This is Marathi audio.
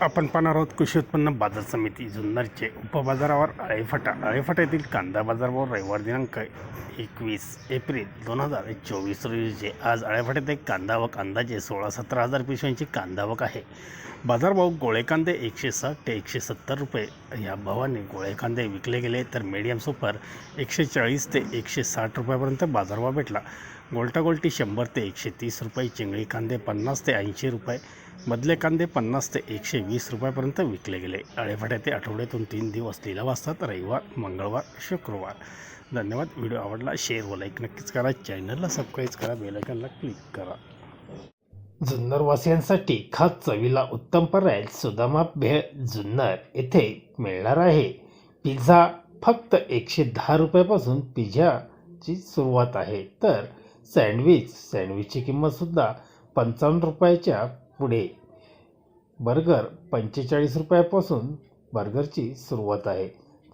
आपण पाहणार आहोत कृषी उत्पन्न बाजार समिती जुन्नरचे उपबाजारावर आळेफाटा आळेफाटा येथील कांदा बाजारावर रविवार दिनांक एकवीस एप्रिल दोन हजार चोवीस रोजीचे आज आळेफाट्यात एक कांदावक अंदाजे सोळा सतरा हजार पिशव्यांची कांदावक आहे. बाजारभाव गोळे कांदे एकशे साठ ते एकशे सत्तर रुपये. या भावाने गोळे कांदे विकले गेले तर मीडियम सुपर एकशे चाळीस ते एकशे साठ रुपयापर्यंत बाजारभाव भेटला. गोल्टा गोल्टी शंभर ते एकशे तीस रुपये चिंगळी कांदे पन्नास ते ऐंशी रुपये मधले कांदे पन्नास ते एकशे वीस रुपयापर्यंत विकले गेले. आळेफाट्या ते आठवड्यातून तीन दिवस लिलाव असतात रविवार मंगळवार शुक्रवार. धन्यवाद. व्हिडिओ आवडला शेअर व लाईक नक्कीच करा. चॅनलला सबस्क्राईब करा बेलायकनला क्लिक करा. जुन्नरवासियांसाठी खास चवीला उत्तम पर्याय सुदामा भेळ जुन्नर येथे मिळणार आहे. पिझ्झा फक्त एकशे दहा रुपयापासून पिझ्झाची सुरुवात आहे. तर सँडविच सँडविचची किंमतसुद्धा पंचावन्न रुपयाच्या पुढे. बर्गर पंचेचाळीस रुपयापासून बर्गरची सुरुवात आहे.